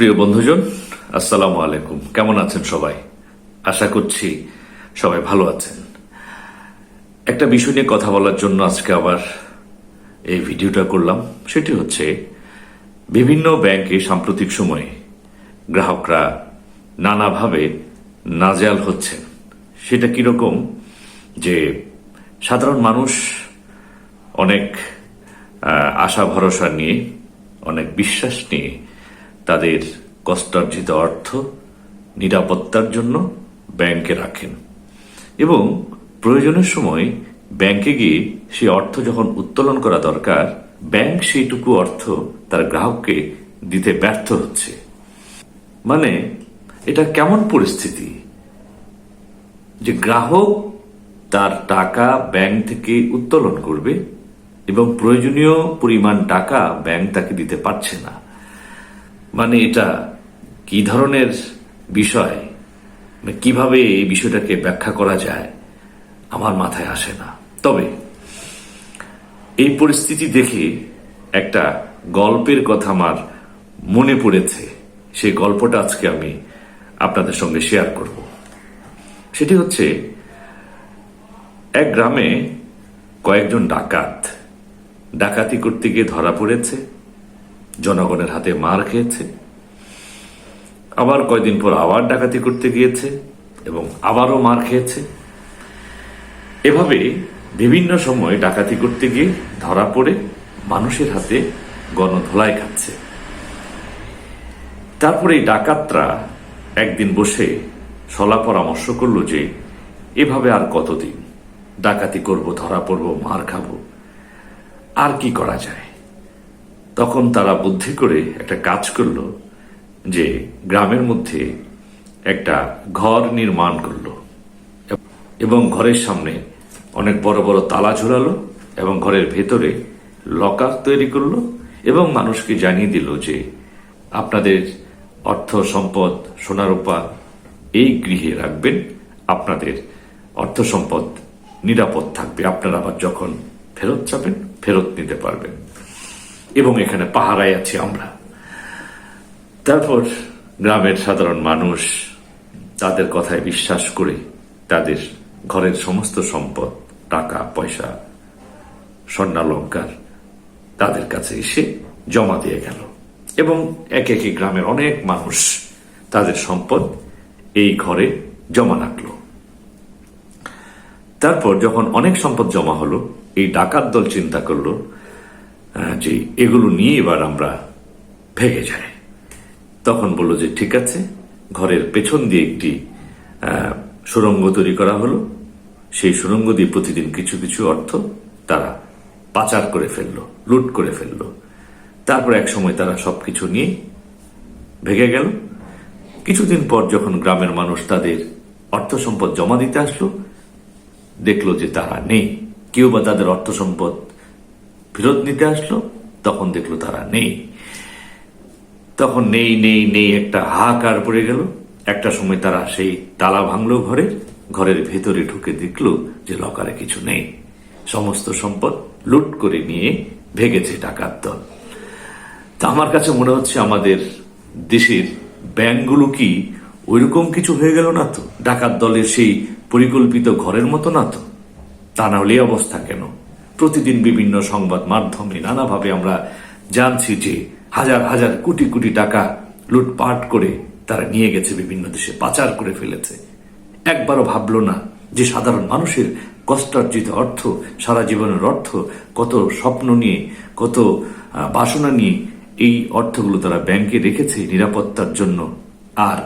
প্রিয় বন্ধুজন, আসসালামু আলাইকুম। কেমন আছেন সবাই? আশা করছি সবাই ভালো আছেন। একটা বিষয় নিয়ে কথা বলার জন্য আজকে আবার এই ভিডিওটা করলাম। সেটি হচ্ছে, বিভিন্ন ব্যাংকে সাম্প্রতিক সময়ে গ্রাহকরা নানাভাবে নাজেয়াল হচ্ছেন। সেটা কীরকম যে সাধারণ মানুষ অনেক আশা ভরসা নিয়ে, অনেক বিশ্বাস নিয়ে তাদের কষ্টার্জিত অর্থ নিরাপত্তার জন্য ব্যাংকে রাখেন। এবং প্রয়োজনের সময় ব্যাংকে গিয়ে সেই অর্থ যখন উত্তোলন করা দরকার, ব্যাংক সেইটুকু অর্থ তার গ্রাহককে দিতে ব্যর্থ হচ্ছে। মানে এটা কেমন পরিস্থিতি? যে গ্রাহক তার টাকা ব্যাংক থেকে উত্তোলন করবে এবং প্রয়োজনীয় পরিমাণ টাকা ব্যাংক তাকে দিতে পারছে না। মানে এটা কি ধরনের বিষয়? মানে কীভাবে এই বিষয়টাকে ব্যাখ্যা করা যায়? আমার মাথায় আসে না। তবে এই পরিস্থিতি দেখে একটা গল্পের কথা আমার মনে পড়েছে। সেই গল্পটা আজকে আমি আপনাদের সঙ্গে শেয়ার করব। সেটি হচ্ছে, এক গ্রামে কয়েকজন ডাকাত ডাকাতি করতে গিয়ে ধরা পড়েছে। জনগণের হাতে মার খেয়েছে। আবার কয়দিন পর আবার ডাকাতি করতে গিয়েছে এবং আবারও মার খেয়েছে। এভাবে বিভিন্ন সময় ডাকাতি করতে গিয়ে ধরা পড়ে মানুষের হাতে গণধোলাই খাচ্ছে। তারপরে এই ডাকাতরা একদিন বসে সলা পরামর্শ করল যে, এভাবে আর কতদিন? ডাকাতি করব, ধরা পড়ব, মার খাব। আর কি করা যায়? তখন তারা বুদ্ধি করে একটা কাজ করল যে গ্রামের মধ্যে একটা ঘর নির্মাণ করল। এবং ঘরের সামনে অনেক বড় বড় তালা ঝুলালো এবং ঘরের ভেতরে লকার তৈরি করল এবং মানুষকে জানিয়ে দিল যে আপনাদের অর্থ সম্পদ সোনারূপা এই গৃহে রাখবেন, আপনাদের অর্থ সম্পদ নিরাপদ থাকবে। আপনারা আবার যখন ফেরত যাবেন, ফেরত নিতে পারবেন। এবং এখানে পাহারায় আছি আমরা। তারপর গ্রামের সাধারণ মানুষ তাদের কথায় বিশ্বাস করে তাদের ঘরের সমস্ত সম্পদ, টাকা, পয়সা, স্বর্ণালঙ্কার তাদের কাছে এসে জমা দিয়ে গেল। এবং এক একই গ্রামের অনেক মানুষ তাদের সম্পদ এই ঘরে জমা রাখল। তারপর যখন অনেক সম্পদ জমা হলো, এই ডাকাত দল চিন্তা করল যে এগুলো নিয়ে এবার আমরা ভেঙে যাই। তখন বলল যে ঠিক আছে ঘরের পেছন দিয়ে একটি আহ, সুড়ঙ্গ তৈরি করা হলো। সেই সুড়ঙ্গ দিয়ে প্রতিদিন কিছু কিছু অর্থ তারা পাচার করে ফেলল লুট করে ফেলল। তারপর এক সময় তারা সবকিছু নিয়ে ভেঙে গেল। কিছুদিন পর যখন গ্রামের মানুষ তাদের অর্থ সম্পদ জমা দিতে আসলো দেখল যে তারা নেই। কেউ বা তাদের অর্থ সম্পদ ফেরত নিতে আসলো, তখন দেখল তারা নেই। তখন নেই নেই নেই একটা হাহাকার পড়ে গেল। একটা সময় তারা সেই তালা ভাঙলো ঘরে, ঘরের ভেতরে ঢুকে দেখল যে লকারে কিছু নেই। সমস্ত সম্পদ লুট করে নিয়ে ভেগেছে ডাকাত দল। তা আমার কাছে মনে হচ্ছে আমাদের দেশের ব্যাংকগুলো কি ওইরকম কিছু হয়ে গেল না তো? ডাকাত দলের সেই পরিকল্পিত ঘরের মতো না তো? তা না হলে অবস্থা কেন? প্রতিদিন বিভিন্ন সংবাদ মাধ্যমে নানাভাবে আমরা জানছি যে হাজার হাজার কোটি কোটি টাকা লুটপাট করে তারা নিয়ে গেছে, বিভিন্ন দেশে পাচার করে ফেলেছে। একবারও ভাবল না যে সাধারণ মানুষের কষ্টার্জিত অর্থ, সারা জীবনের অর্থ, কত স্বপ্ন নিয়ে, কত বাসনা নিয়ে এই অর্থগুলো তারা ব্যাংকে রেখেছে নিরাপত্তার জন্য। আর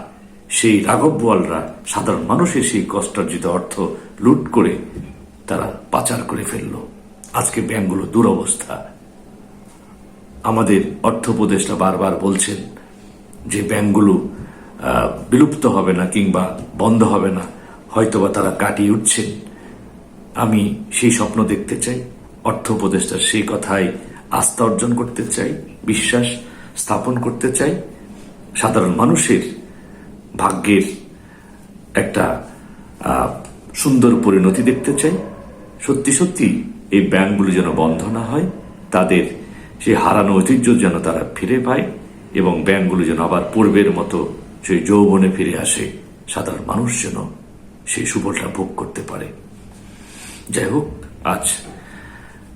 সেই রাঘব বোয়ালরা সাধারণ মানুষের সেই কষ্টার্জিত অর্থ লুট করে তারা পাচার করে ফেলল। আজকে ব্যাংকগুলো দুরবস্থা। আমাদের অর্থ উপদেষ্টা বারবার বলছেন যে ব্যাংকগুলো বিলুপ্ত হবে না কিংবা বন্ধ হবে না। হয়তোবা তারা কাটিয়ে উঠছেন। আমি সেই স্বপ্ন দেখতে চাই অর্থ সেই কথায় আস্থা অর্জন করতে চাই, বিশ্বাস স্থাপন করতে চাই। সাধারণ মানুষের ভাগ্যের একটা সুন্দর পরিণতি দেখতে চাই। সত্যি সত্যি এই ব্যাংকগুলো যেন বন্ধ না হয়, তাদের সেই হারানো ঐতিহ্য যেন তারা ফিরে পায় এবং ব্যাংকগুলো যেন আবার পূর্বের মতো সেই যৌবনে ফিরে আসে। সাধারণ মানুষ যেন সেই সুফলটা ভোগ করতে পারে। যাই হোক, আজ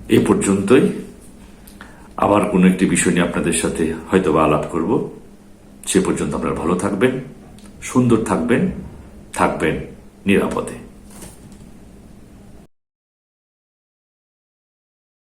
এ পর্যন্তই। আবার কোনো একটি বিষয় নিয়ে আপনাদের সাথে হয়তো বা আলাপ করব। সে পর্যন্ত আপনারা ভালো থাকবেন, সুন্দর থাকবেন থাকবেন নিরাপদে।